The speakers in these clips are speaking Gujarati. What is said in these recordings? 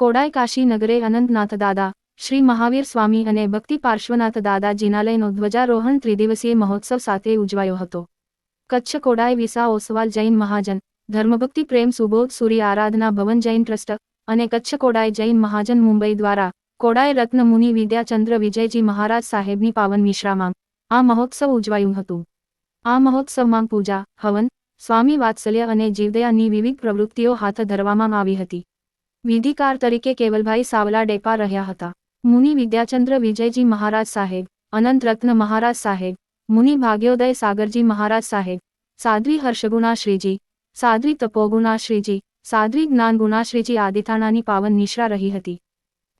કોડાઈ કાશી નગરે અનંતનાથ દાદા શ્રી મહાવીર સ્વામી અને ભક્તિ પાર્શ્વનાથ દાદા જિનાલયનો ધ્વજારોહણ ત્રિદિવસીય મહોત્સવ સાથે ઉજવાયો હતો. કચ્છ કોડાય વિસા ઓસવાલ જૈન મહાજન, ધર્મભક્તિ પ્રેમ સુબોધ સૂર્ય આરાધના ભવન જૈન ટ્રસ્ટ અને કચ્છ કોડાય જૈન મહાજન મુંબઈ દ્વારા કોડાઈ રત્ન મુનિ વિદ્યાચંદ્ર વિજયજી મહારાજ સાહેબની પાવન મિશ્રામાં આ મહોત્સવ ઉજવાયું હતું. આ મહોત્સવમાં પૂજા, હવન, સ્વામી વાત્સલ્ય અને જીવદયાની વિવિધ પ્રવૃત્તિઓ હાથ ધરવામાં આવી હતી. વિધિકાર તરીકે કેવલભાઈ સાવલા ડેપા રહ્યા હતા. મુનિ વિદ્યાચંદ્ર વિજયજી મહારાજ સાહેબ, અનંત રત્ન મહારાજ સાહેબ, મુનિ ભાગ્યોદય સાગરજી મહારાજ સાહેબ, સાધ્વી હર્ષગુણા શ્રીજી, સાધ્વી તપોગુણા શ્રીજી, સાધ્વી જ્ઞાનગુણા શ્રીજી આદિથાણાની પાવન નિશ્રા રહી હતી.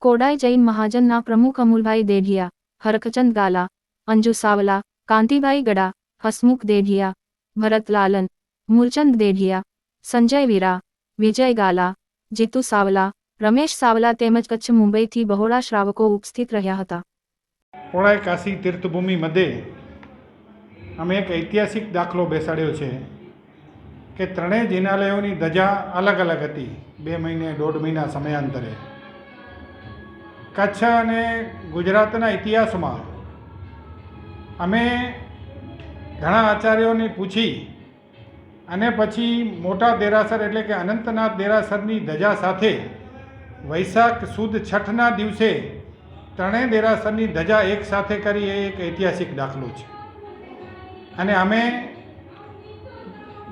કોડાઈ જૈન મહાજનના પ્રમુખ અમુલભાઈ દેઢિયા હરકચંદ ગાલા, અંજુ સાવલા, કાંતિભાઈ ગડા, હસમુખ દેઢિયા ભરત લાલન મૂલચંદ દેઢિયા, સંજય વીરા, વિજય ગાલા જીતુ સાવલા, રમેશ સાવલા તેમજ કચ્છ મુંબઈથી બહોળા શ્રાવકો ઉપસ્થિત રહ્યા હતા. કોળાઈ કાશી તીર્થભૂમિ મધ્યે અમે એક ઐતિહાસિક દાખલો બેસાડ્યો છે કે ત્રણેય જિનાલયોની ધજા અલગ અલગ હતી બે મહિને, દોઢ મહિના સમયાંતરે. કચ્છ અને ગુજરાતના ઇતિહાસમાં અમે ઘણા આચાર્યોને પૂછી અને પછી મોટા દેરાસર એટલે કે અનંતનાથ દેરાસરની ધજા સાથે વૈશાખ સુદ છઠના દિવસે ત્રણેય દેરાસરની ધજા એક સાથે કરી એ એક ઐતિહાસિક દાખલો છે. અને અમે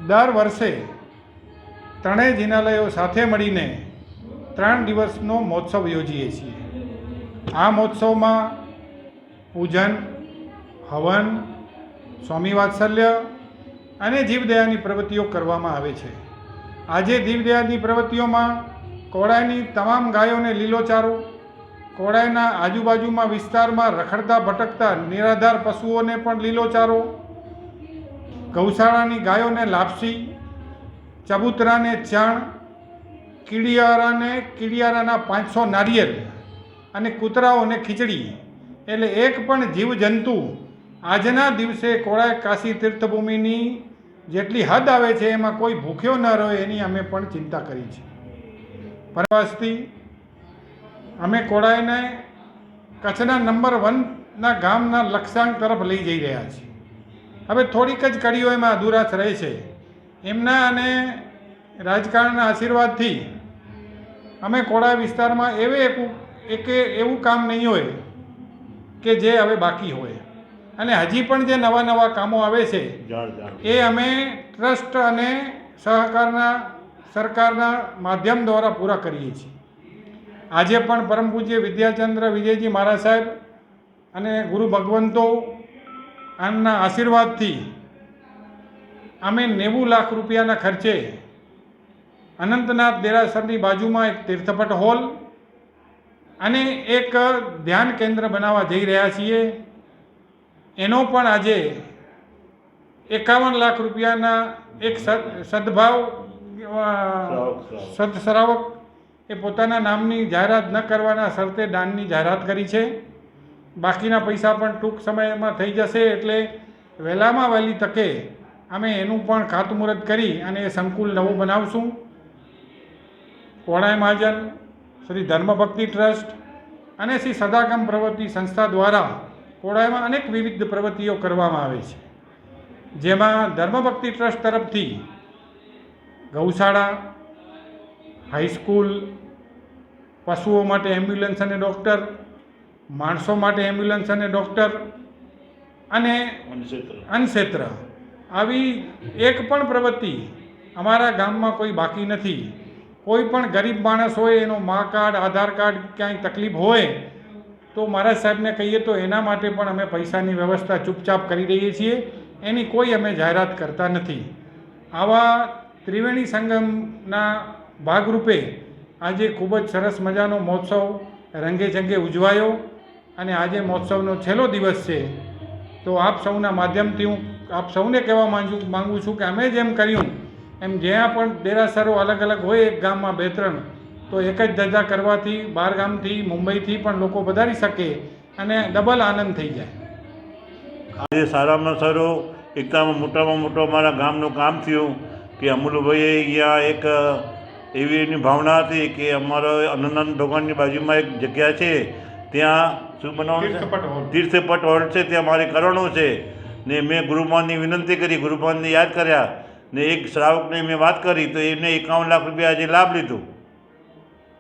દર વર્ષે ત્રણેય જિનાલયો સાથે મળીને ત્રણ દિવસનો મહોત્સવ યોજીએ છીએ. આ મહોત્સવમાં પૂજન, હવન, સ્વામી વાત્સલ્ય અને જીવદયાની પ્રવૃત્તિઓ કરવામાં આવે છે. આજે જીવદયાની પ્રવૃત્તિઓમાં કોળાઈની તમામ ગાયોને લીલોચારો કોળાઈના આજુબાજુમાં વિસ્તારમાં રખડતા ભટકતા નિરાધાર પશુઓને પણ લીલોચારો, ગૌશાળાની ગાયોને લાપસી, ચબૂતરાને ચણ, કીડિયારાને કીડિયારાના પાંચસો નારિયેળ અને કૂતરાઓને ખીચડી એટલે એક પણ જીવજંતુ આજના દિવસે કોળાઈ કાશી તીર્થભૂમિની જેટલી હદ આવે છે, એમાં કોઈ ભૂખ્યો ન રહે, એની અમે પણ ચિંતા કરી છે. પરવાસથી અમે કોળાઈને કચ્છના નંબર વનના ગામના લક્ષ્યાંક તરફ લઈ જઈ રહ્યા છીએ. હવે થોડીક જ કડીઓ એમાં અધુરાશ રહે છે. એમના અને રાજકારણના આશીર્વાદથી અમે કોળા વિસ્તારમાં એવે એક એક એવું કામ નહીં હોય કે જે હવે બાકી હોય. અને હજી પણ જે નવા નવા કામો આવે છે એ અમે ટ્રસ્ટ અને સહકારના સરકારના માધ્યમ દ્વારા પૂરા કરીએ છીએ. આજે પણ પરમ પૂજ્ય વિદ્યાચંદ્ર વિજયજી મહારાજ સાહેબ અને ગુરુ ભગવંતો આમના આશીર્વાદથી અમે નેવું લાખ રૂપિયાના ખર્ચે અનંતનાથ દેરાસરની બાજુમાં એક તીર્થપટ હોલ અને એક ધ્યાન કેન્દ્ર બનાવવા જઈ રહ્યા છીએ. એનો પણ આજે એકાવન લાખ રૂપિયાના એક સદ સદભાવ સદસરાવક એ પોતાના નામની જાહેરાત ન કરવાના શરતે દાનની જાહેરાત કરી છે. બાકીના પૈસા પણ ટૂંક સમયમાં થઈ જશે એટલે વહેલામાં વહેલી તકે અમે એનું પણ ખાતમુહૂર્ત કરી અને એ સંકુલ નવું બનાવશું. કોણાઈ મહાજન શ્રી ધર્મભક્તિ ટ્રસ્ટ અને શ્રી સદાગમ પ્રવૃત્તિ સંસ્થા દ્વારા કોડાઈમાં અનેક વિવિધ પ્રવૃત્તિઓ કરવામાં આવે છે. જેમાં ધર્મભક્તિ ટ્રસ્ટ તરફથી ગૌશાળા હાઈસ્કૂલ પશુઓ માટે એમ્બ્યુલન્સ અને ડૉક્ટર માણસો માટે એમ્બ્યુલન્સ અને ડૉક્ટર અને અન્નક્ષેત્ર. આવી એક પણ પ્રવૃત્તિ અમારા ગામમાં કોઈ બાકી નથી. કોઈ પણ ગરીબ માણસ હોય એનો મા કાર્ડ આધાર કાર્ડ ક્યાંય તકલીફ હોય તો મહારાજ સાહેબને કહીએ તો એના માટે પણ અમે પૈસાની વ્યવસ્થા ચૂપચાપ કરી દઈએ છીએ. એની કોઈ અમે જાહેરાત કરતા નથી. આવા ત્રિવેણી સંગમના ભાગરૂપે આજે ખૂબ જ સરસ મજાનો મહોત્સવ રંગે ચંગે ઉજવાયો અને આજે મહોત્સવનો છેલ્લો દિવસ છે. તો આપ સૌના માધ્યમથી હું આપ સૌને કહેવા માંગુ માગું છું કે અમે જેમ કર્યું એમ જ્યાં પણ દેરાસરો અલગ અલગ હોય એક ગામમાં બે ત્રણ તો એક જ ધજા કરવાથી બહાર ગામથી મુંબઈથી પણ લોકો વધારી શકે અને ડબલ આનંદ થઈ જાય. આજે સારામાં સારો એકતામાં મોટામાં મોટો અમારા ગામનું કામ થયું કે અમુલભાઈએ અહીંયા એક એવી એની ભાવના હતી કે અમારો અનંત ભગવાનની બાજુમાં એક જગ્યા છે ત્યાં શું બનાવવાનું છે? તીર્થપટ હોલ. છે ત્યાં મારે કરવાનું છે. ને મેં ગુરુમાનની વિનંતી કરી ગુરુમાનને યાદ કર્યા ને એક શ્રાવકને મેં વાત કરી તો એમને એકાવન લાખ રૂપિયા આજે લાભ લીધો.